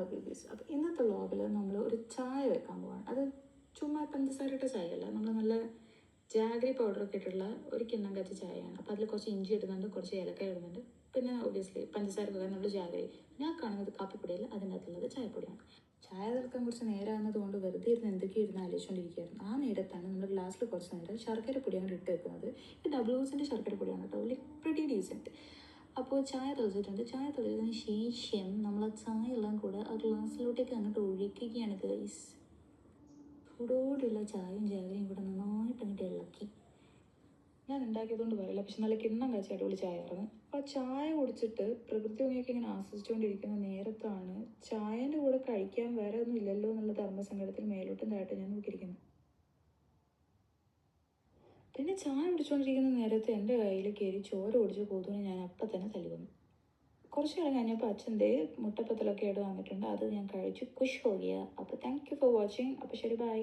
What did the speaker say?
ഹബീബീസ്. അപ്പോൾ ഇന്നത്തെ വ്ളോഗിൽ നമ്മൾ ഒരു ചായ വെക്കാൻ പോവാണ്. അത് ചുമ്മാ പഞ്ചസാരയുടെ ചായ അല്ല നമ്മൾ നല്ല ജാഗരി പൗഡറൊക്കെ ഇട്ടുള്ള ഒരു കിണ്ണം കച്ച ചായയാണ്. അപ്പോൾ അതിൽ കുറച്ച് ഇഞ്ചി ഇടുന്നുണ്ട് കുറച്ച് ഏലക്ക ഇടുന്നുണ്ട്. പിന്നെ ഒബിയസ്ലി പഞ്ചസാര പഞ്ചസാരക്ക് നമ്മൾ ജാഗ്രി. ഞാൻ കാണുന്നത് കാപ്പിപ്പൊടിയല്ല അതിനകത്തുള്ളത് ചായപ്പൊടിയാണ്. ചായ തീർക്കാൻ കുറച്ച് നേരമാകുന്നത് വെറുതെ ഇരുന്ന് എന്തൊക്കെയോ ഇരുന്ന് ആലോചിച്ചുകൊണ്ടിരിക്കുകയായിരുന്നു ആ നേരത്താണ് നമ്മൾ ഗ്ലാസ്സിൽ കുറച്ച് നേരം ശർക്കര പൊടിയാണ് ഇട്ട് വെക്കുന്നത്. ഇത് ഡബിൾ ഓസിന്റെ ശർക്കര പൊടിയാണ് കേട്ടോ ലൈക്ക് പ്രിറ്റി ഡീസന്റ് അപ്പോൾ ചായ തിളച്ചിട്ടുണ്ട്. ചായ തിളച്ചതിന് ശേഷം നമ്മൾ ആ ചായ എല്ലാം കൂടെ ആ ഗ്ലാസ്സിലോട്ടേക്ക് അങ്ങോട്ട് ഒഴിക്കുകയാണ് ഗൈസ് ചൂടോടുള്ള ചായയും ചായയും കൂടെ നന്നായിട്ട് അങ്ങോട്ട് ഇളക്കി. ഞാൻ ഉണ്ടാക്കിയതുകൊണ്ട് പറയില്ല പക്ഷെ നല്ല കിണ്ണം കാച്ചി അടിപൊളി ചായ ആയിരുന്നു അപ്പോൾ ആ ചായ കുടിച്ചിട്ട് പ്രകൃതി ഭംഗിയൊക്കെ ഇങ്ങനെ ആസ്വദിച്ചുകൊണ്ടിരിക്കുന്ന നേരത്താണ് ചായന്റെ കൂടെ കഴിക്കാൻ വേറെ ഒന്നും ഇല്ലല്ലോ എന്നുള്ള ധർമ്മസങ്കടത്തിൽ മേലോട്ടും താഴോട്ടും ഞാൻ നോക്കിയിരിക്കുന്നു പിന്നെ ചായ കുടിച്ചുകൊണ്ടിരിക്കുന്ന നേരത്തെ എന്റെ കയ്യിൽ കയറി ചോര കുടിച്ച് കൊതുവിനെ ഞാൻ അപ്പം തന്നെ തല്ലി വന്നു കുറച്ച് നേരം കഴിഞ്ഞപ്പോൾ അച്ഛന്റെ മുട്ടപ്പത്തലൊക്കെ ആയിട്ട് വന്നിട്ടുണ്ട്. അത് ഞാൻ കഴിച്ചു. കുഷ് ഹോകിയ അപ്പോൾ താങ്ക് യു ഫോർ വാച്ചിങ് അപ്പോൾ ശരി ബൈ